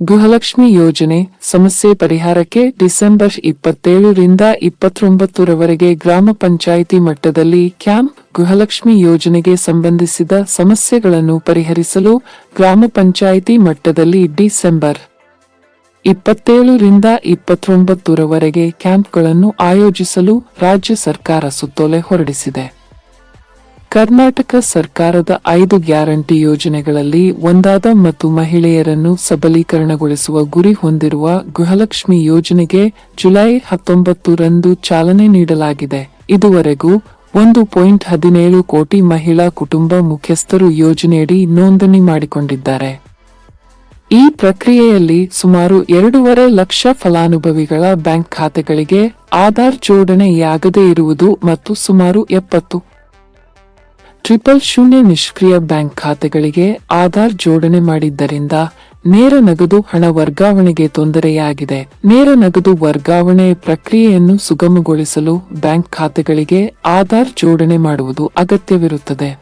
ಗೃಹಲಕ್ಷ್ಮಿ ಯೋಜನೆ ಸಮಸ್ಯೆ ಪರಿಹಾರಕ್ಕೆ ಡಿಸೆಂಬರ್ ಇಪ್ಪತ್ತೇಳರಿಂದ ಇಪ್ಪತ್ತೊಂಬತ್ತರವರೆಗೆ ಗ್ರಾಮ ಪಂಚಾಯಿತಿ ಮಟ್ಟದಲ್ಲಿ ಕ್ಯಾಂಪ್, ಗೃಹಲಕ್ಷ್ಮಿ ಯೋಜನೆಗೆ ಸಂಬಂಧಿಸಿದ ಸಮಸ್ಯೆಗಳನ್ನು ಪರಿಹರಿಸಲು ಗ್ರಾಮ ಪಂಚಾಯಿತಿ ಮಟ್ಟದಲ್ಲಿ ಡಿಸೆಂಬರ್ ಇಪ್ಪತ್ತೇಳರಿಂದ ಇಪ್ಪತ್ತೊಂಬತ್ತರವರೆಗೆ ಕ್ಯಾಂಪ್ಗಳನ್ನು ಆಯೋಜಿಸಲು ರಾಜ್ಯ ಸರ್ಕಾರ ಸುತ್ತೋಲೆ ಹೊರಡಿಸಿದೆ. ಕರ್ನಾಟಕ ಸರ್ಕಾರದ ಐದು ಗ್ಯಾರಂಟಿ ಯೋಜನೆಗಳಲ್ಲಿ ಒಂದಾದ ಮತ್ತು ಮಹಿಳೆಯರನ್ನು ಸಬಲೀಕರಣಗೊಳಿಸುವ ಗುರಿ ಹೊಂದಿರುವ ಗೃಹಲಕ್ಷ್ಮಿ ಯೋಜನೆಗೆ ಜುಲೈ ಹತ್ತೊಂಬತ್ತರಂದು ಚಾಲನೆ ನೀಡಲಾಗಿದೆ. ಇದುವರೆಗೂ ಒಂದು ಪಾಯಿಂಟ್ ಹದಿನೇಳು ಕೋಟಿ ಮಹಿಳಾ ಕುಟುಂಬ ಮುಖ್ಯಸ್ಥರು ಯೋಜನೆಯಡಿ ನೋಂದಣಿ ಮಾಡಿಕೊಂಡಿದ್ದಾರೆ. ಈ ಪ್ರಕ್ರಿಯೆಯಲ್ಲಿ ಸುಮಾರು ಎರಡೂವರೆ ಲಕ್ಷ ಫಲಾನುಭವಿಗಳ ಬ್ಯಾಂಕ್ ಖಾತೆಗಳಿಗೆ ಆಧಾರ್ ಜೋಡಣೆಯಾಗದೇ ಇರುವುದು ಮತ್ತು ಸುಮಾರು ಎಪ್ಪತ್ತು ಟ್ರಿಪಲ್ ಶೂನ್ಯ ನಿಷ್ಕ್ರಿಯ ಬ್ಯಾಂಕ್ ಖಾತೆಗಳಿಗೆ ಆಧಾರ್ ಜೋಡಣೆ ಮಾಡಿದ್ದರಿಂದ ನೇರ ನಗದು ಹಣ ವರ್ಗಾವಣೆಗೆ ತೊಂದರೆಯಾಗಿದೆ. ನೇರ ನಗದು ವರ್ಗಾವಣೆ ಪ್ರಕ್ರಿಯೆಯನ್ನು ಸುಗಮಗೊಳಿಸಲು ಬ್ಯಾಂಕ್ ಖಾತೆಗಳಿಗೆ ಆಧಾರ್ ಜೋಡಣೆ ಮಾಡುವುದು ಅಗತ್ಯವಿರುತ್ತದೆ.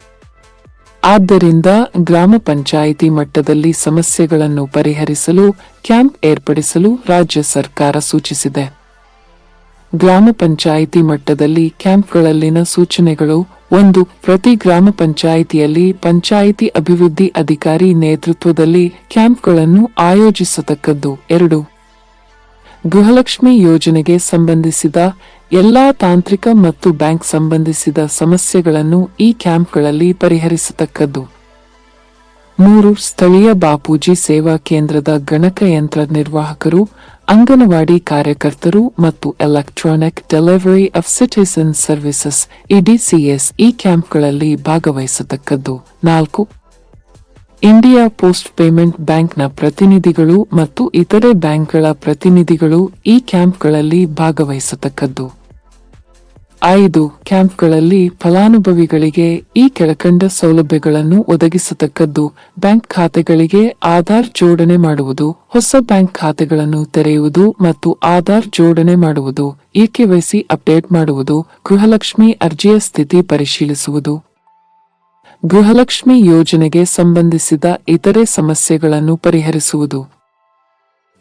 ಆದ್ದರಿಂದ ಗ್ರಾಮ ಪಂಚಾಯಿತಿ ಮಟ್ಟದಲ್ಲಿ ಸಮಸ್ಯೆಗಳನ್ನು ಪರಿಹರಿಸಲು ಕ್ಯಾಂಪ್ ಏರ್ಪಡಿಸಲು ರಾಜ್ಯ ಸರ್ಕಾರ ಸೂಚಿಸಿದೆ. ಗ್ರಾಮ ಪಂಚಾಯಿತಿ ಮಟ್ಟದಲ್ಲಿ ಕ್ಯಾಂಪ್ಗಳಲ್ಲಿನ ಸೂಚನೆಗಳು ಒಂದು ಪ್ರತಿ ಗ್ರಾಮ ಪಂಚಾಯಿತಿಯಲ್ಲಿ ಪಂಚಾಯಿತಿ ಅಭಿವೃದ್ಧಿ ಅಧಿಕಾರಿ ನೇತೃತ್ವದಲ್ಲಿ ಕ್ಯಾಂಪ್ಗಳನ್ನು ಆಯೋಜಿಸತಕ್ಕದ್ದು. ಎರಡು. ಗೃಹಲಕ್ಷ್ಮಿ ಯೋಜನೆಗೆ ಸಂಬಂಧಿಸಿದ ಎಲ್ಲಾ ತಾಂತ್ರಿಕ ಮತ್ತು ಬ್ಯಾಂಕ್ ಸಂಬಂಧಿಸಿದ ಸಮಸ್ಯೆಗಳನ್ನು ಈ ಕ್ಯಾಂಪ್ಗಳಲ್ಲಿ ಪರಿಹರಿಸತಕ್ಕದ್ದು. ಮೂರು ಸ್ಥಳೀಯ ಬಾಪೂಜಿ ಸೇವಾ ಕೇಂದ್ರದ ಗಣಕಯಂತ್ರ ನಿರ್ವಾಹಕರು, ಅಂಗನವಾಡಿ ಕಾರ್ಯಕರ್ತರು ಮತ್ತು electronic delivery of citizen services EDCS ಈ ಕ್ಯಾಂಪ್ಗಳಲ್ಲಿ ಭಾಗವಹಿಸತಕ್ಕದ್ದು. ನಾಲ್ಕು, ಇಂಡಿಯಾ ಪೋಸ್ಟ್ ಪೇಮೆಂಟ್ ಬ್ಯಾಂಕ್ನ ಪ್ರತಿನಿಧಿಗಳು ಮತ್ತು ಇತರೆ ಬ್ಯಾಂಕ್ಗಳ ಪ್ರತಿನಿಧಿಗಳು ಈ ಕ್ಯಾಂಪ್ಗಳಲ್ಲಿ ಭಾಗವಹಿಸತಕ್ಕದ್ದು. ಐದು ಕ್ಯಾಂಪ್ಗಳಲ್ಲಿ ಫಲಾನುಭವಿಗಳಿಗೆ ಈ ಕೆಳಕಂಡ ಸೌಲಭ್ಯಗಳನ್ನು ಒದಗಿಸತಕ್ಕದ್ದು ಬ್ಯಾಂಕ್ ಖಾತೆಗಳಿಗೆ ಆಧಾರ್ ಜೋಡಣೆ ಮಾಡುವುದು, ಹೊಸ ಬ್ಯಾಂಕ್ ಖಾತೆಗಳನ್ನು ತೆರೆಯುವುದು ಮತ್ತು ಆಧಾರ್ ಜೋಡಣೆ ಮಾಡುವುದು ಇಕೆವೈಸಿ ಅಪ್ಡೇಟ್ ಮಾಡುವುದು, ಗೃಹಲಕ್ಷ್ಮಿ ಅರ್ಜಿಯ ಸ್ಥಿತಿ ಪರಿಶೀಲಿಸುವುದು. ಗೃಹಲಕ್ಷ್ಮಿ ಯೋಜನೆಗೆ ಸಂಬಂಧಿಸಿದ ಇತರೆ ಸಮಸ್ಯೆಗಳನ್ನು ಪರಿಹರಿಸುವುದು.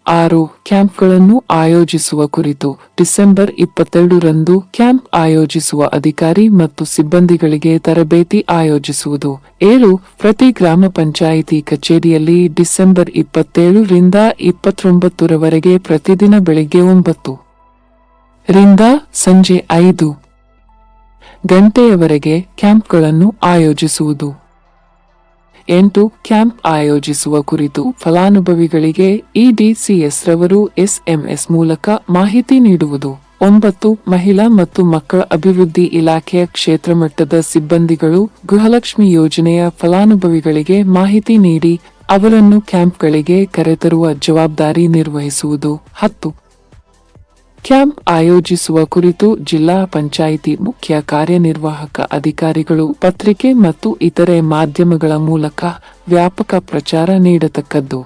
ಆರು ಕ್ಯಾಂಪ್ಗಳನ್ನು ಆಯೋಜಿಸುವ ಕುರಿತು ಡಿಸೆಂಬರ್ ಇಪ್ಪತ್ತೆರಡರಂದು ಕ್ಯಾಂಪ್ ಆಯೋಜಿಸುವ ಅಧಿಕಾರಿ ಮತ್ತು ಸಿಬ್ಬಂದಿಗಳಿಗೆ ತರಬೇತಿ ಆಯೋಜಿಸುವುದು. ಏಳು ಪ್ರತಿ ಗ್ರಾಮ ಪಂಚಾಯಿತಿ ಕಚೇರಿಯಲ್ಲಿ ಡಿಸೆಂಬರ್ ಇಪ್ಪತ್ತೇಳರಿಂದ ಇಪ್ಪತ್ತೊಂಬತ್ತರವರೆಗೆ ಪ್ರತಿದಿನ ಬೆಳಿಗ್ಗೆ ಒಂಬತ್ತು ರಿಂದ ಸಂಜೆ ಐದು ಗಂಟೆಯವರೆಗೆ ಕ್ಯಾಂಪ್ಗಳನ್ನು ಆಯೋಜಿಸುವುದು. ಎಂಟು ಕ್ಯಾಂಪ್ ಆಯೋಜಿಸುವ ಕುರಿತು ಫಲಾನುಭವಿಗಳಿಗೆ ಇಡಿಸಿಎಸ್ ರವರು ಎಸ್ಎಂಎಸ್ ಮೂಲಕ ಮಾಹಿತಿ ನೀಡುವುದು. ಒಂಬತ್ತು ಮಹಿಳಾ ಮತ್ತು ಮಕ್ಕಳ ಅಭಿವೃದ್ಧಿ ಇಲಾಖೆಯ ಕ್ಷೇತ್ರ ಮಟ್ಟದ ಸಿಬ್ಬಂದಿಗಳು ಗೃಹಲಕ್ಷ್ಮಿ ಯೋಜನೆಯ ಫಲಾನುಭವಿಗಳಿಗೆ ಮಾಹಿತಿ ನೀಡಿ, ಅವರನ್ನು ಕ್ಯಾಂಪ್ಗಳಿಗೆ ಕರೆತರುವ ಜವಾಬ್ದಾರಿ ನಿರ್ವಹಿಸುವುದು. ಹತ್ತು ಕ್ಯಾಂಪ್ ಆಯೋಜಿಸುವ ಕುರಿತು ಜಿಲ್ಲಾ ಪಂಚಾಯಿತಿ ಮುಖ್ಯ ಕಾರ್ಯನಿರ್ವಾಹಕ ಅಧಿಕಾರಿಗಳು ಪತ್ರಿಕೆ ಮತ್ತು ಇತರೆ ಮಾಧ್ಯಮಗಳ ಮೂಲಕ ವ್ಯಾಪಕ ಪ್ರಚಾರ ನೀಡತಕ್ಕದ್ದು.